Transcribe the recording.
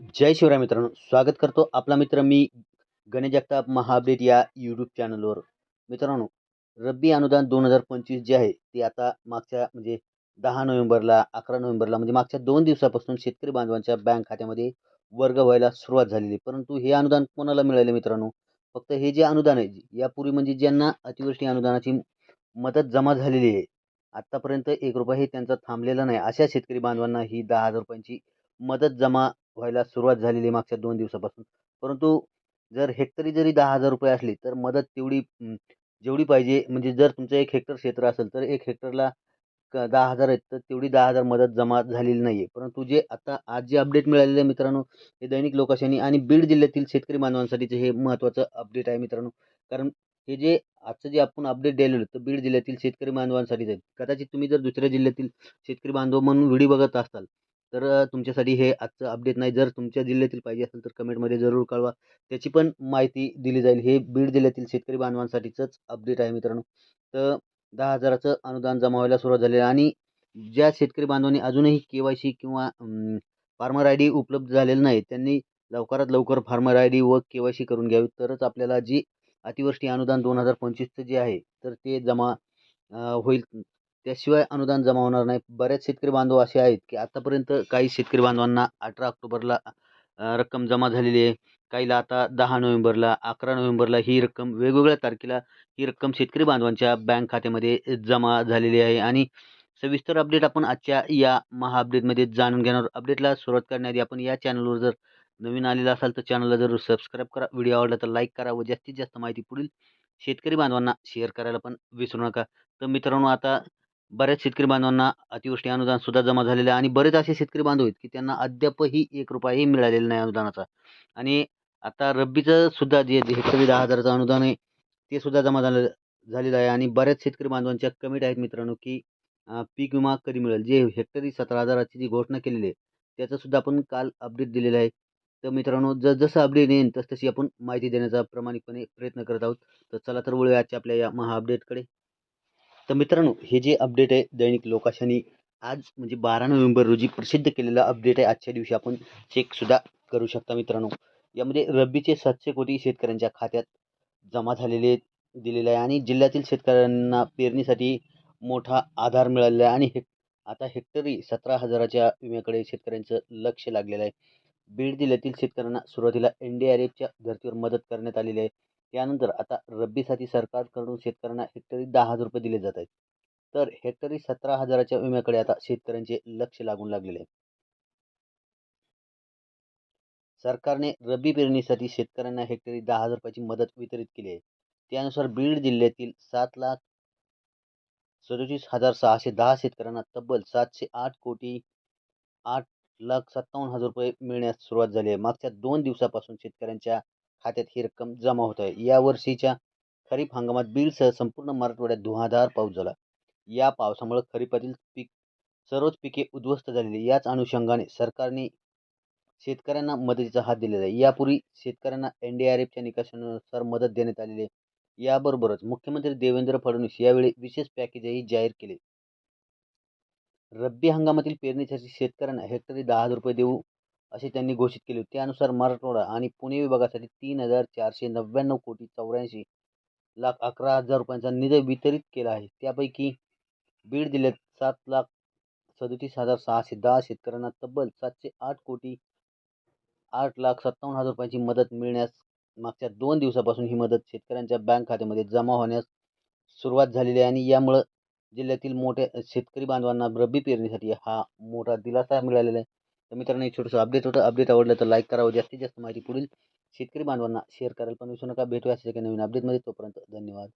जय शिवराय मित्रांनो स्वागत करतो आपला मित्र मी गणेश जगताप महाअपडेट या यूट्यूब चॅनलवर मित्रांनो रब्बी अनुदान दोन हजार पंचवीस जे आहे ते आता मागच्या म्हणजे दहा नोव्हेंबरला अकरा नोव्हेंबरला म्हणजे मागच्या दोन दिवसापासून शेतकरी बांधवांच्या बँक खात्यामध्ये वर्ग व्हायला सुरुवात झालेली. परंतु हे अनुदान कोणाला मिळाले मित्रांनो? फक्त हे जे अनुदान आहे यापूर्वी म्हणजे ज्यांना अतिवृष्टी अनुदानाची मदत जमा झालेली आहे आत्तापर्यंत एक रुपयाही त्यांचा थांबलेला नाही. अशा शेतकरी बांधवांना ही दहा हजार रुपयांची मदत जमा व्हायला सुरुवात झालेली आहे मागच्या दोन दिवसापासून. परंतु जर हेक्टरी जरी दहा हजार रुपये असली तर मदत तेवढी जेवढी पाहिजे. म्हणजे जर तुमचं एक हेक्टर क्षेत्र असेल तर एक हेक्टरला क दहा हजार आहेत तर तेवढी दहा हजार मदत जमा झालेली नाही आहे परंतु जे आता आज जे अपडेट मिळालेलं आहे मित्रांनो हे दैनिक लोकशाही आणि बीड जिल्ह्यातील शेतकरी बांधवांसाठीचं हे महत्त्वाचं अपडेट आहे मित्रांनो. कारण हे जे आजचं जे आपण अपडेट द्यायलेलो तर बीड जिल्ह्यातील शेतकरी बांधवांसाठीच आहे. कदाचित तुम्ही जर दुसऱ्या जिल्ह्यातील शेतकरी बांधव म्हणून व्हिडिओ बघत असाल तर तुमच्यासाठी हे आजचं अपडेट नाही. जर तुमच्या जिल्ह्यातील पाहिजे असेल तर कमेंटमध्ये जरूर कळवा. त्याची पण माहिती दिली जाईल. हे बीड जिल्ह्यातील शेतकरी बांधवांसाठीचंच अपडेट आहे मित्रांनो. तर दहा हजाराचं अनुदान जमा व्हायला सुरुवात झाली आणि ज्या शेतकरी बांधवांनी अजूनही के वाय सी किंवा फार्मर आय डी उपलब्ध झालेलं नाही त्यांनी लवकरात लवकर फार्मर आय डी व के वाय सी करून घ्यावी. तरच आपल्याला जी अतिवृष्टी अनुदान दोन हजार पंचवीसचं जे आहे तर ते जमा होईल. त्याशिवाय अनुदान जमा होणार नाही. बऱ्याच शेतकरी बांधव असे आहेत की आतापर्यंत काही शेतकरी बांधवांना अठरा ऑक्टोबरला रक्कम जमा झालेली आहे. काहीला आता दहा नोव्हेंबरला अकरा नोव्हेंबरला ही रक्कम वेगवेगळ्या तारखेला ही रक्कम शेतकरी बांधवांच्या बँक खात्यामध्ये जमा झालेली आहे. आणि सविस्तर अपडेट आपण आजच्या या महा अपडेटमध्ये जाणून घेणार अपडेटला सुरुवात करण्याआधी आपण या चॅनलवर जर नवीन आलेला असाल तर चॅनलला जरूर सबस्क्राईब करा. व्हिडिओ आवडला तर लाईक करा व जास्तीत जास्त माहिती पुढील शेतकरी बांधवांना शेअर करायला पण विसरू नका. तर मित्रांनो आता बऱ्याच शेतकरी बांधवांना अतिवृष्टी अनुदान सुद्धा जमा झालेलं आहे आणि बरेच असे शेतकरी बांधव आहेत की त्यांना अद्यापही एक रुपयाही मिळालेला नाही अनुदानाचा. आणि आता रब्बीचं सुद्धा जे जे हेक्टरी दहा हजाराचं अनुदान आहे ते सुद्धा जमा झालं झालेलं आहे. आणि बऱ्याच शेतकरी बांधवांच्या कमेंट आहेत मित्रांनो की पीक विमा कधी मिळेल? जे हेक्टरी सतरा हजाराची जी घोषणा केलेली आहे त्याचं सुद्धा आपण काल अपडेट दिलेलं आहे. तर मित्रांनो जर जसं अपडेट येईल तस तशी आपण माहिती देण्याचा प्रामाणिकपणे प्रयत्न करत आहोत. तर चला तर वळूया आजच्या आपल्या या महा अपडेटकडे. तर मित्रांनो हे जे अपडेट आहे दैनिक लोकाशाने आज म्हणजे बारा नोव्हेंबर रोजी प्रसिद्ध केलेलं अपडेट आहे. आजच्या दिवशी आपण चेकसुद्धा करू शकता मित्रांनो. यामध्ये रब्बीचे सातशे कोटी शेतकऱ्यांच्या खात्यात जमा झालेले दिलेले आहे आणि जिल्ह्यातील शेतकऱ्यांना पेरणीसाठी मोठा आधार मिळालेला आहे आणि हे आता हेक्टरी सतरा हजाराच्या विम्याकडे शेतकऱ्यांचं लक्ष लागलेलं आहे. बीड जिल्ह्यातील शेतकऱ्यांना सुरुवातीला एन डी आर एफच्या धर्तीवर मदत करण्यात आलेली आहे. त्यानंतर आता रब्बीसाठी सरकारकडून शेतकऱ्यांना हेक्टरी दहा हजार रुपये दिले जात आहेत. तर हेक्टरी सतरा हजाराच्या विम्याकडे आता शेतकऱ्यांचे लक्ष लागून लागलेले आहे. सरकारने रब्बी पेरणीसाठी शेतकऱ्यांना हेक्टरी दहा हजार रुपयाची मदत वितरित केली आहे. त्यानुसार बीड जिल्ह्यातील सात लाख सदोतीस हजार सहाशे दहा शेतकऱ्यांना तब्बल सातशे आठ कोटी आठ लाख सत्तावन्न हजार रुपये मिळण्यास सुरुवात झाली आहे. मागच्या दोन दिवसापासून शेतकऱ्यांच्या खात्यात ही रक्कम जमा होत आहे. या वर्षीच्या खरीप हंगामात बीडसह संपूर्ण मराठवाड्यात धुवाधार पाऊस झाला. या पावसामुळे खरीपातील पीक सर्वच पिके उद्ध्वस्त झालेली याच अनुषंगाने सरकारने शेतकऱ्यांना मदतीचा हात दिलेला आहे. यापूर्वी शेतकऱ्यांना एन डी आर एफच्या निकषानुसार मदत देण्यात आलेली आहे. याबरोबरच मुख्यमंत्री देवेंद्र फडणवीस यावेळी विशेष पॅकेजही जाहीर केले. रब्बी हंगामातील पेरणीसाठी शेतकऱ्यांना हेक्टरी दहा हजार रुपये देऊ असे त्यांनी घोषित केले होते. त्यानुसार मराठवाडा आणि पुणे विभागासाठी तीन हजार चारशे नव्याण्णव कोटी चौऱ्याऐंशी लाख अकरा हजार रुपयांचा निधी वितरित केला आहे. त्यापैकी बीड जिल्ह्यात सात लाख सदतीस हजार सहाशे दहा शेतकऱ्यांना तब्बल सातशे आठ कोटी आठ लाख सत्तावन्न हजार रुपयांची मदत मिळण्यास मागच्या दोन दिवसापासून ही मदत शेतकऱ्यांच्या बँक खात्यामध्ये जमा होण्यास सुरुवात झालेली आहे आणि यामुळं जिल्ह्यातील मोठ्या शेतकरी बांधवांना रब्बी पेरणीसाठी हा मोठा दिलासा मिळालेला आहे. तर मित्रांनो एक छोटंसं अपडेट होतं. अपडेट आवडलं तर लाईक करावं जास्तीत जास्त माहिती पुढील शेतकरी बांधवांना शेअर करायला पण विसरू नका. भेटूया अशा एका नवीन अपडेटमध्ये तोपर्यंत धन्यवाद.